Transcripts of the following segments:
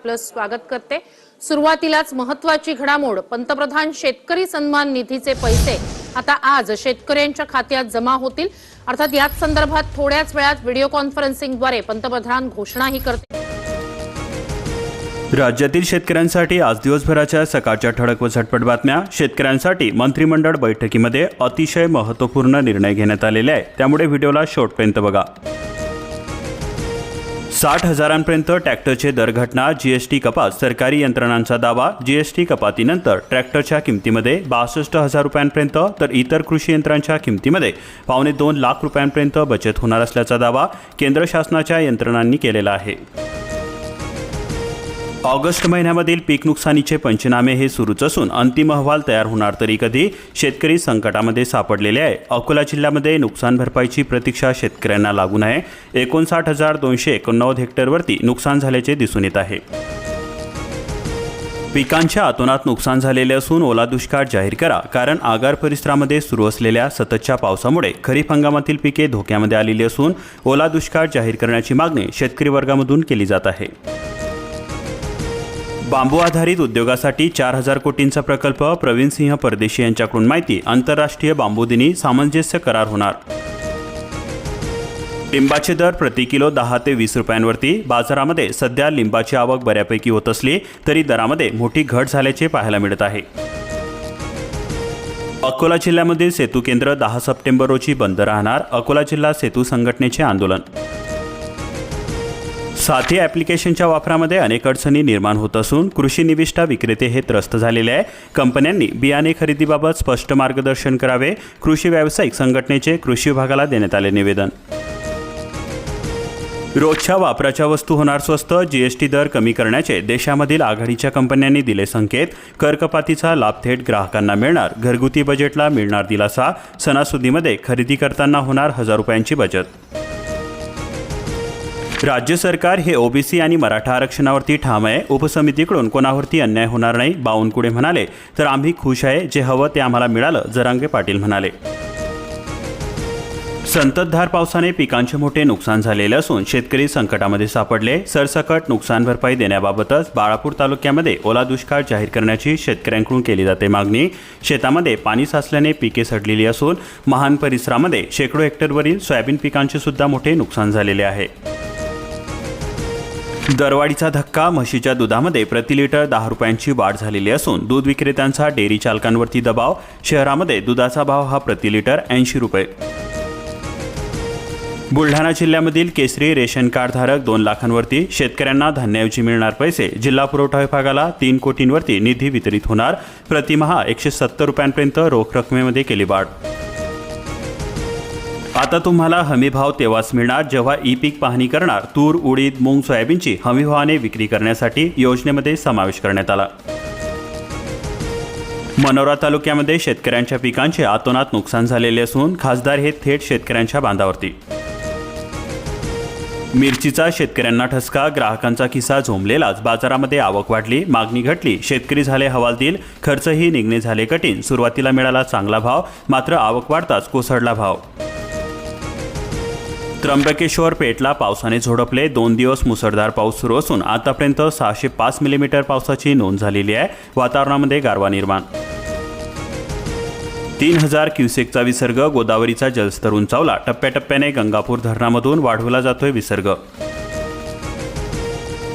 आपलं स्वागत करते. सुरुवातीलाच महत्वाची घडामोड पंतप्रधान शेतकरी सन्मान निधीचे पैसे. आता आज शेतकऱ्यांच्या खात्यात जमा होतील. अर्थात याच संदर्भात थोड्याच वेळात व्हिडिओ कॉन्फरन्सिंगद्वारे पंतप्रधान घोषणाही करतील. राज्यातील शेतकऱ्यांसाठी आज दिवसभराच्या सकाळच्या ठळक व झटपट बातम्या. शेतकऱ्यांसाठी मंत्रिमंडळ बैठकीमध्ये अतिशय महत्त्वपूर्ण निर्णय घेण्यात आलेले आहे. त्यामुळे व्हिडिओला शेवटपर्यंत बघा. साठ हजारांपर्यंत ट्रॅक्टरचे दर घटना जीएसटी कपात सरकारी यंत्रणांचा दावा जीएसटी कपातीनंतर ट्रॅक्टरच्या किमतीमध्ये बासष्ट हजार रुपयांपर्यंत तर इतर कृषी यंत्रांच्या किमतीमध्ये पावणे दोन लाख रुपयांपर्यंत बचत होणार असल्याचा दावा केंद्र शासनाच्या यंत्रणांनी केलेला आहे. ऑगस्ट महिन्यामधील पीक नुकसानीचे पंचनामे हे सुरूच असून अंतिम अहवाल तयार होणार तरी कधी शेतकरी संकटामध्ये सापडलेले आहे. अकोला जिल्ह्यामध्ये नुकसान भरपाईची प्रतीक्षा शेतकऱ्यांना लागून आहे एकोणसाठ हजार दोनशे एकोणनव्वद हेक्टरवरती नुकसान झाल्याचे दिसून येत आहे. पिकांच्या अतोनात नुकसान झालेले असून ओला दुष्काळ जाहीर करा कारण आगार परिसरामध्ये सुरू असलेल्या सततच्या पावसामुळे खरीप हंगामातील पिके धोक्यामध्ये आलेली असून ओला दुष्काळ जाहीर करण्याची मागणी शेतकरी वर्गामधून केली जात आहे. बांबू आधारित उद्योगासाठी चार हजार कोटींचा प्रकल्प प्रवीण सिंह परदेशी यांच्याकडून माहिती आंतरराष्ट्रीय बांबू दिनी सामंजस्य करार होणार. लिंबाचे दर प्रति किलो दहा ते वीस रुपयांवरती बाजारामध्ये सध्या लिंबाची आवक बऱ्यापैकी होत असली तरी दरामध्ये मोठी घट झाल्याचे पाहायला मिळत आहे. अकोला जिल्ह्यामधील सेतू केंद्र दहा सप्टेंबर रोजी बंद राहणार अकोला जिल्हा सेतू संघटनेचे आंदोलन. साथी ॲप्लिकेशनच्या वापरामध्ये अनेक अडचणी निर्माण होत असून कृषी निविष्ठा विक्रेते हे त्रस्त झालेले आहे. कंपन्यांनी बियाणे खरेदीबाबत स्पष्ट मार्गदर्शन करावे कृषी व्यावसायिक संघटनेचे कृषी विभागाला देण्यात आले निवेदन. रोजच्या वापराच्या वस्तू होणार स्वस्त जीएसटी दर कमी करण्याचे देशामधील आघाडीच्या कंपन्यांनी दिले संकेत. कर्कपातीचा लाभ थेट ग्राहकांना मिळणार घरगुती बजेटला मिळणार दिलासा. सणासुदीमध्ये खरेदी करताना होणार हजार रुपयांची बचत. राज्य सरकार हे ओबीसी आणि मराठा आरक्षणावरती ठाम आहे. उपसमितीकडून कोणावरती अन्याय होणार नाही बावनकुळे म्हणाले. तर आम्ही खुश आहे जे हवं ते आम्हाला मिळालं जरांगे पाटील म्हणाले. संततधार पावसाने पिकांचे मोठे नुकसान झालेले असून शेतकरी संकटामध्ये सापडले. सरसकट नुकसान भरपाई देण्याबाबतच बाळापूर तालुक्यामध्ये ओला दुष्काळ जाहीर करण्याची शेतकऱ्यांकडून केली जाते मागणी. शेतामध्ये पाणी साचल्याने पिके सडलेली असून महान परिसरामध्ये शेकडो हेक्टरवरील सोयाबीन पिकांचे सुद्धा मोठे नुकसान झालेले आहे. दरवाढीचा धक्का म्हशीच्या दुधामध्ये प्रति लिटर दहा रुपयांची वाढ झालेली असून दूध विक्रेत्यांचा डेअरी चालकांवरती दबाव शहरामध्ये दुधाचा भाव हा प्रति लिटर ऐंशी रुपये. बुलढाणा जिल्ह्यामधील केसरी रेशन कार्डधारक दोन लाखांवरती शेतकऱ्यांना धान्याऐवजी मिळणार पैसे जिल्हा पुरवठा विभागाला तीन कोटींवरती निधी वितरित होणार प्रतिमहा एकशे सत्तर रुपयांपर्यंत रोख रकमेमध्ये केली वाढ. आता तुम्हाला हमी भाव तेव्हाच मिळणार जेव्हा ई पीक पाहणी करणार. तूर उडीद मूग सोयाबीनची हमी भावाने विक्री करण्यासाठी योजनेमध्ये समावेश करण्यात आला. मनोरा तालुक्यामध्ये शेतकऱ्यांच्या पिकांचे आतोनात नुकसान झालेले असून खासदार हे थेट शेतकऱ्यांच्या बांधावरती. मिरचीचा शेतकऱ्यांना ठसका ग्राहकांचा किस्सा झोंबलेलाच बाजारामध्ये आवक वाढली मागणी घटली शेतकरी झाले हवालदिल खर्चही निघणे झाले कठीण सुरुवातीला मिळाला चांगला भाव मात्र आवक वाढताच कोसळला भाव. त्र्यंबकेश्वर पेठला पावसाने झोडपले. दोन दिवस मुसळधार पाऊस सुरू असून आतापर्यंत सहाशे पाच मिलीमीटर पावसाची नोंद झालेली आहे. वातावरणामध्ये गारवा निर्माण. तीन हजार क्युसेकचा विसर्ग गोदावरीचा जलस्तर उंचावला. टप्प्याटप्प्याने गंगापूर धरणामधून वाढवला जातोय विसर्ग.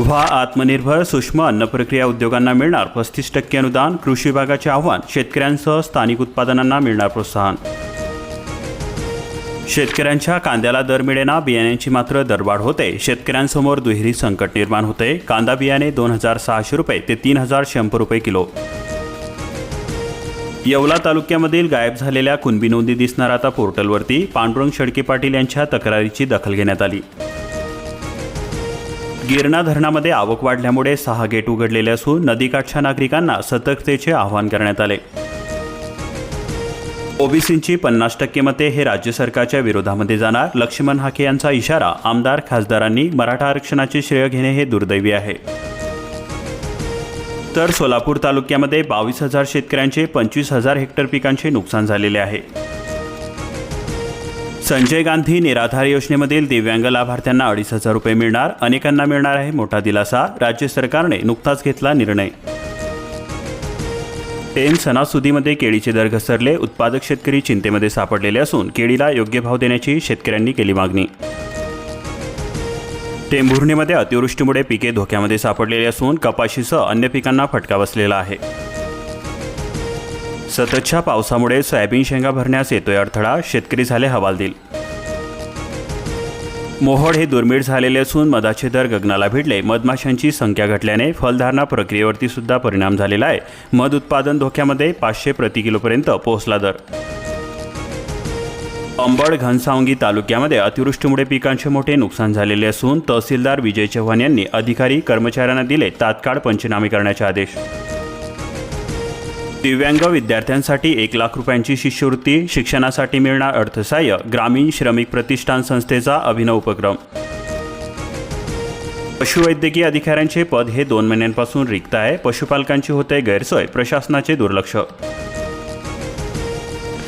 व्हा आत्मनिर्भर सूक्ष्म अन्न प्रक्रिया उद्योगांना मिळणार पस्तीस टक्के अनुदान. कृषी विभागाचे आव्हान शेतकऱ्यांसह स्थानिक उत्पादनांना मिळणार प्रोत्साहन. शेतकऱ्यांच्या कांद्याला दर मिळेना बियाण्यांची मात्र दरवाढ होते. शेतकऱ्यांसमोर दुहेरी संकट निर्माण होते. कांदा बियाणे दोन हजार सहाशे रुपये ते तीन हजार शंभर रुपये किलो. येवला तालुक्यामधील गायब झालेल्या कुणबी नोंदी दिसणार आता पोर्टलवरती. पांडुरंग शेडके पाटील यांच्या तक्रारीची दखल घेण्यात आली. गिरणा धरणामध्ये आवक वाढल्यामुळे सहा गेट उघडलेले असून नदीकाठच्या नागरिकांना सतर्कतेचे आवाहन करण्यात आले. ओबीसींची पन्नास टक्के मते हे राज्य सरकारच्या विरोधामध्ये जाणार. लक्ष्मण हाके यांचा इशारा आमदार खासदारांनी मराठा आरक्षणाचे श्रेय घेणे हे दुर्दैवी आहे. तर सोलापूर तालुक्यामध्ये बावीस हजार शेतकऱ्यांचे पंचवीस हजार हेक्टर पिकांचे नुकसान झालेले आहे. संजय गांधी निराधार योजनेमधील दिव्यांग लाभार्थ्यांना अडीच हजार रुपये मिळणार. अनेकांना मिळणार आहे मोठा दिलासा. राज्य सरकारने नुकताच घेतला निर्णय. ऐन सणासुदीमध्ये केळीचे दर घसरले उत्पादक शेतकरी चिंतेमध्ये सापडलेले असून केळीला योग्य भाव देण्याची शेतकऱ्यांनी केली मागणी. टेंभुर्णीमध्ये अतिवृष्टीमुळे पिके धोक्यामध्ये सापडलेली असून कपाशीसह अन्य पिकांना फटका बसलेला आहे. सततच्या पावसामुळे सोयाबीन शेंगा भरण्यास येतोय अडथळा शेतकरी झाले हवालदिल. मोहोड हे दुर्मिळ झालेले असून मधाचे दर गगनाला भिडले. मधमाशांची संख्या घटल्याने फलधारणा प्रक्रियेवरती सुद्धा परिणाम झालेला आहे. मध उत्पादन धोक्यामध्ये पाचशे प्रति किलोपर्यंत पोहोचला दर. अंबड घनसावंगी तालुक्यामध्ये अतिवृष्टीमुळे पिकांचे मोठे नुकसान झालेले असून तहसीलदार विजय चव्हाण यांनी अधिकारी कर्मचाऱ्यांना दिले तात्काळ पंचनामे करण्याचे आदेश. दिव्यांग विद्यार्थ्यांसाठी एक लाख रुपयांची शिष्यवृत्ती शिक्षणासाठी मिळणार अर्थसहाय्य ग्रामीण श्रमिक प्रतिष्ठान संस्थेचा अभिनव उपक्रम. पशुवैद्यकीय अधिकाऱ्यांचे पद हे दोन महिन्यांपासून रिक्त आहे. पशुपालकांची होते गैरसोय प्रशासनाचे दुर्लक्ष.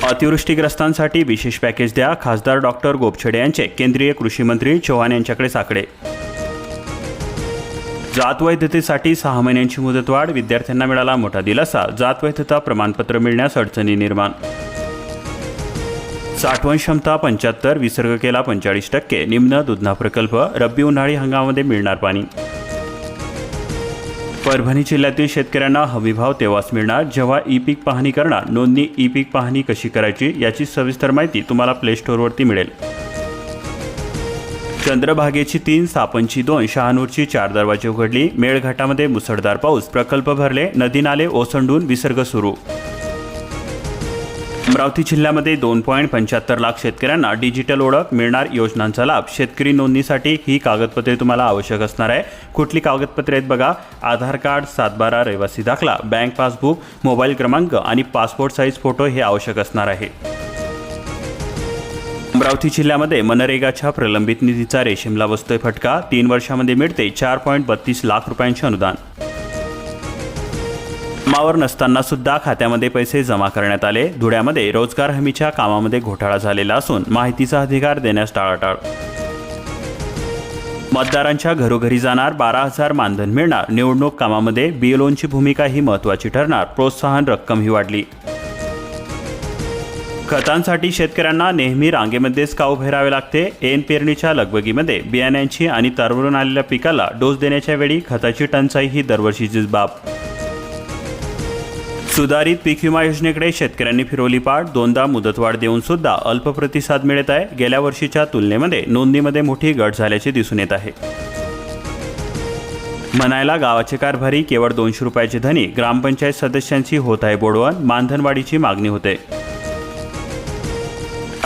अतिवृष्टीग्रस्तांसाठी विशेष पॅकेज द्या खासदार डॉक्टर गोपछडे यांचे केंद्रीय कृषी मंत्री चव्हाण यांच्याकडे साकडे. जात वैधतेसाठी सहा महिन्यांची मुदतवाढ विद्यार्थ्यांना मिळाला मोठा दिलासा जात वैधता प्रमाणपत्र मिळण्यास अडचणी निर्माण. साठवण क्षमता पंच्याहत्तर विसर्ग केला पंचेचाळीस टक्के निम्न दुधना प्रकल्प रब्बी उन्हाळी हंगामामध्ये मिळणार पाणी. परभणी जिल्ह्यातील शेतकऱ्यांना हमीभाव तेव्हाच मिळणार जेव्हा ई पीक पाहणी करणार. नोंदणी ई पीक पाहणी कशी करायची याची सविस्तर माहिती तुम्हाला प्ले स्टोअरवरती मिळेल. चंद्रभागेची तीन सापनची दोन शहानूरची चार दरवाजे उघडली. मेळघाटामध्ये मुसळधार पाऊस प्रकल्प भरले नदी नाले ओसंडून विसर्ग सुरू. अमरावती जिल्ह्यामध्ये दोन पॉईंट पंच्याहत्तर लाख शेतकऱ्यांना डिजिटल ओळख मिळणार योजनांचा लाभ. शेतकरी नोंदणीसाठी ही कागदपत्रे तुम्हाला आवश्यक असणार आहे. कुठली कागदपत्रे आहेत बघा? आधार कार्ड सातबारा रहिवासी दाखला बँक पासबुक मोबाईल क्रमांक आणि पासपोर्ट साईज फोटो हे आवश्यक असणार आहे. अमरावती जिल्ह्यामध्ये मनरेगाच्या प्रलंबित निधीचा रेशीमला बसतोय फटका. तीन वर्षामध्ये मिळते चार पॉईंट बत्तीस लाख रुपयांचे अनुदान. कामावर नसताना सुद्धा खात्यामध्ये पैसे जमा करण्यात आले. धुळ्यामध्ये रोजगार हमीच्या कामामध्ये घोटाळा झालेला असून माहितीचा अधिकार देण्यास टाळाटाळ. मतदारांच्या घरोघरी जाणार बारा हजार मानधन मिळणार. निवडणूक कामामध्ये बीएलओंची भूमिका ही महत्वाची ठरणार. प्रोत्साहन रक्कम ही वाढली. खतांसाठी शेतकऱ्यांना नेहमी रांगेमध्येच का उभे राहावे लागते. एन पेरणीच्या लगबगीमध्ये बियाण्यांची आणि तरवरून आलेल्या पिकाला डोस देण्याच्या वेळी खताची टंचाई ही दरवर्षीचीच बाब सुधारित पीक विमा योजनेकडे शेतकऱ्यांनी फिरवली पाठ. दोनदा मुदतवाढ देऊन सुद्धा अल्प प्रतिसाद मिळत आहे. गेल्या वर्षीच्या तुलनेमध्ये नोंदणीमध्ये मोठी घट झाल्याचे दिसून येत आहे. म्हणायला गावाचे कारभारी केवळ दोनशे रुपयाचे धनी ग्रामपंचायत सदस्यांची होत आहे बोडवण. मानधनवाढीची मागणी होते.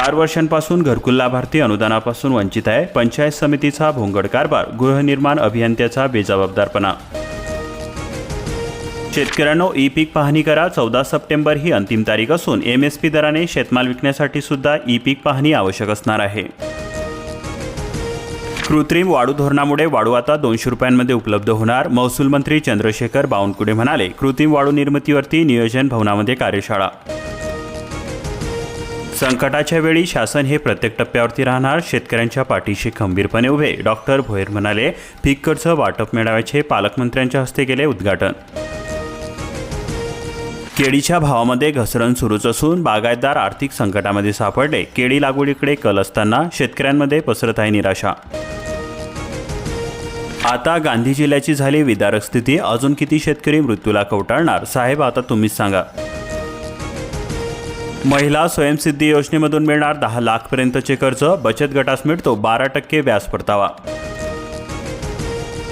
चार वर्षांपासून घरकुल लाभार्थी अनुदानापासून वंचित आहे. पंचायत समितीचा भोंगड कारभार गृहनिर्माण अभियंत्याचा बेजबाबदारपणा. शेतकऱ्यांनो ई पीक पाहणी करा. चौदा सप्टेंबर ही अंतिम तारीख असून एम एस पी दराने शेतमाल विकण्यासाठी सुद्धा ई पीक पाहणी आवश्यक असणार आहे. कृत्रिम वाढू धोरणामुळे वाढू आता दोनशे रुपयांमध्ये उपलब्ध होणार. महसूल मंत्री चंद्रशेखर बावनकुळे म्हणाले कृत्रिम वाढू निर्मितीवरती नियोजन भवनामध्ये कार्यशाळा. संकटाच्या वेळी शासन हे प्रत्येक टप्प्यावरती राहणार. शेतकऱ्यांच्या पाठीशी खंबीरपणे उभे. डॉक्टर भोयर म्हणाले पीक कर्ज वाटप मेळाव्याचे पालकमंत्र्यांच्या हस्ते केले उद्घाटन. केळीच्या भावामध्ये घसरण सुरूच असून बागायतदार आर्थिक संकटामध्ये सापडले. केळी लागवडीकडे कल असताना शेतकऱ्यांमध्ये पसरत आहे निराशा. आता गांधी जिल्ह्याची झाली विदारक स्थिती अजून किती शेतकरी मृत्यूला कवटाळणार? साहेब आता तुम्हीच सांगा. महिला स्वयंसिद्धी योजनेमधून मिळणार दहा लाखपर्यंतचे कर्ज बचत गटास मिळतो बारा टक्के व्याज परतावा.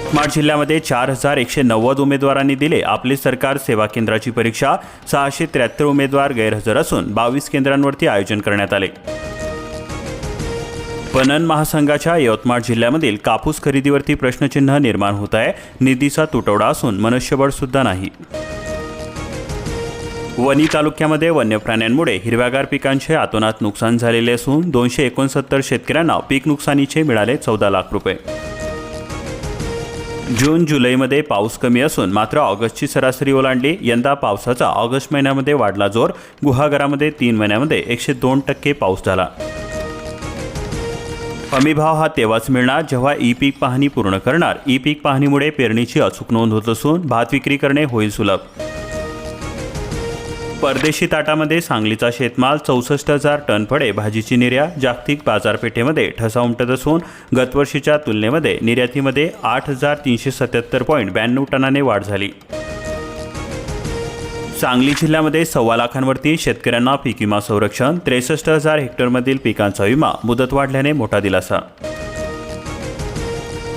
यवतमाळ जिल्ह्यामध्ये चार हजार एकशे नव्वद उमेदवारांनी दिले आपली सरकार सेवा केंद्राची परीक्षा. सहाशे त्र्याहत्तर उमेदवार गैरहजर असून बावीस केंद्रांवरती आयोजन करण्यात आले. पणन महासंघाच्या यवतमाळ जिल्ह्यामधील कापूस खरेदीवरती प्रश्नचिन्ह निर्माण होत आहे. निधीचा तुटवडा असून मनुष्यबळ सुद्धा नाही. वणी तालुक्यामध्ये वन्य प्राण्यांमुळे हिरव्यागार पिकांचे आतोनात नुकसान झालेले असून दोनशे एकोणसत्तर शेतकऱ्यांना पीक नुकसानीचे मिळाले चौदा लाख रुपये. जून जुलैमध्ये पाऊस कमी असून मात्र ऑगस्टची सरासरी ओलांडली. यंदा पावसाचा ऑगस्ट महिन्यामध्ये वाढला जोर. गुहागरामध्ये तीन महिन्यामध्ये एकशे दोन टक्के पाऊस झाला. कमी भाव हा तेव्हाच मिळणार जेव्हा ई पीक पाहणी पूर्ण करणार. ई पीक पाहणीमुळे पेरणीची अचूक नोंद होत असून भात विक्री करणे होईल सुलभ. परदेशी ताटामध्ये सांगलीचा शेतमाल चौसष्ट हजार टन फळे भाजीची निर्यात जागतिक बाजारपेठेमध्ये ठसा उमटत असून गतवर्षीच्या तुलनेमध्ये निर्यातीमध्ये आठ हजार तीनशे सत्याहत्तर पॉईंट ब्याण्णव टनाने वाढ झाली. सांगली जिल्ह्यामध्ये सव्वा लाखांवरती शेतकऱ्यांना पीक विमा संरक्षण त्रेसष्ट हजार हेक्टरमधील पिकांचा विमा मुदत वाढल्याने मोठा दिलासा.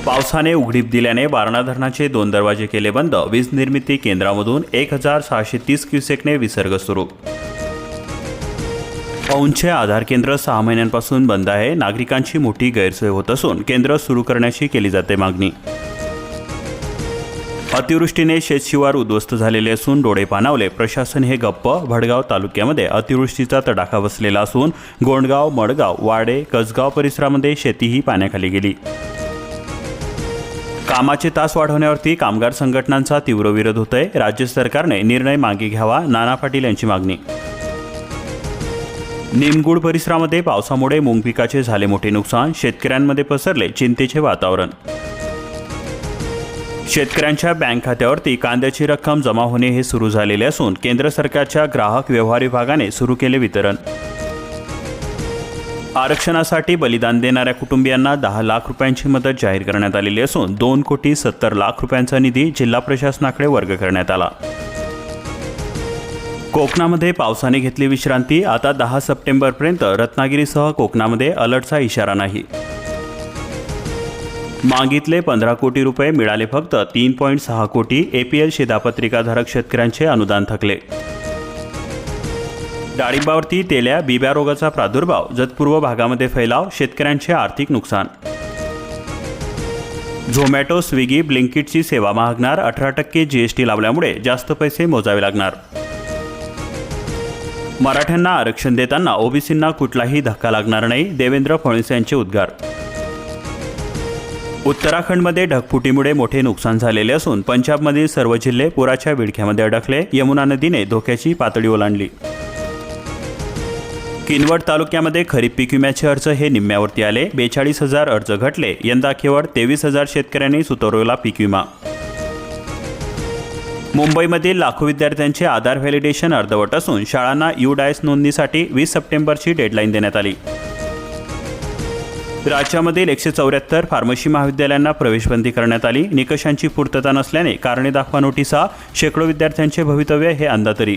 पावसाने उघडीप दिल्याने वारणा धरणाचे दोन दरवाजे केले बंद. वीज निर्मिती केंद्रामधून एक हजार सहाशे तीस क्युसेकने विसर्ग सुरू. औंधचे आधार केंद्र सहा महिन्यांपासून बंद आहे. नागरिकांची मोठी गैरसोय होत असून केंद्र सुरू करण्याची केली जाते मागणी. अतिवृष्टीने शेतशिवार उद्ध्वस्त झालेले असून डोळे पाणावले. प्रशासन हे गप्प भडगाव तालुक्यामध्ये अतिवृष्टीचा तडाखा बसलेला असून गोंडगाव मडगाव वाडे कसगाव परिसरामध्ये शेतीही पाण्याखाली गेली. कामाचे तास वाढवण्यावरती कामगार संघटनांचा तीव्र विरोध होतोय. राज्य सरकारने निर्णय मागे घ्यावा नाना पाटील यांची मागणी. निमगुड परिसरामध्ये पावसामुळे मुंग पिकाचे झाले मोठे नुकसान शेतकऱ्यांमध्ये पसरले चिंतेचे वातावरण. शेतकऱ्यांच्या बँक खात्यावरती कांद्याची रक्कम जमा होणे हे सुरू झालेले असून केंद्र सरकारच्या ग्राहक व्यवहार विभागाने सुरू केले वितरण. आरक्षणासाठी बलिदान देणाऱ्या कुटुंबियांना दहा लाख रुपयांची मदत जाहीर करण्यात आलेली असून दोन कोटी सत्तर लाख रुपयांचा निधी जिल्हा प्रशासनाकडे वर्ग करण्यात आला. कोकणामध्ये पावसाने घेतली विश्रांती. आता दहा सप्टेंबरपर्यंत रत्नागिरीसह कोकणामध्ये अलर्टचा इशारा नाही. मागितले पंधरा कोटी रुपये मिळाले फक्त तीन पॉईंट सहा कोटी. एपीएल शिधापत्रिकाधारक शेतकऱ्यांचे अनुदान थकले. डाळिंबावरती तेल्या बिब्या रोगाचा प्रादुर्भाव जतपूर्व भागामध्ये फैलाव शेतकऱ्यांचे आर्थिक नुकसान. झोमॅटो स्विगी ब्लिंकिटची सेवा महागणार अठरा टक्के जीएसटी लावल्यामुळे जास्त पैसे मोजावे लागणार. मराठ्यांना आरक्षण देताना ओबीसींना कुठलाही धक्का लागणार नाही देवेंद्र फडणवीस यांचे उद्गार. उत्तराखंडमध्ये ढगफुटीमुळे मोठे नुकसान झालेले असून पंजाबमधील सर्व जिल्हे पुराच्या विडख्यामध्ये अडकले यमुना नदीने धोक्याची पातळी ओलांडली. किनवट तालुक्यामध्ये खरीप पीक विम्याचे अर्ज हे निम्म्यावरती आले. बेचाळीस हजार अर्ज घटले. यंदा केवळ तेवीस हजार शेतकऱ्यांनी सुतरवला पीक विमा. मुंबईमधील लाखो विद्यार्थ्यांचे आधार व्हॅलिडेशन अर्धवट असून शाळांना यू डायस नोंदणीसाठी वीस सप्टेंबरची डेडलाईन देण्यात आली. राज्यामधील एकशे चौऱ्याहत्तर फार्मसी महाविद्यालयांना प्रवेशबंदी करण्यात आली. निकषांची पूर्तता नसल्याने कारणे दाखवा नोटिसा शेकडो विद्यार्थ्यांचे भवितव्य हे अंदातरी.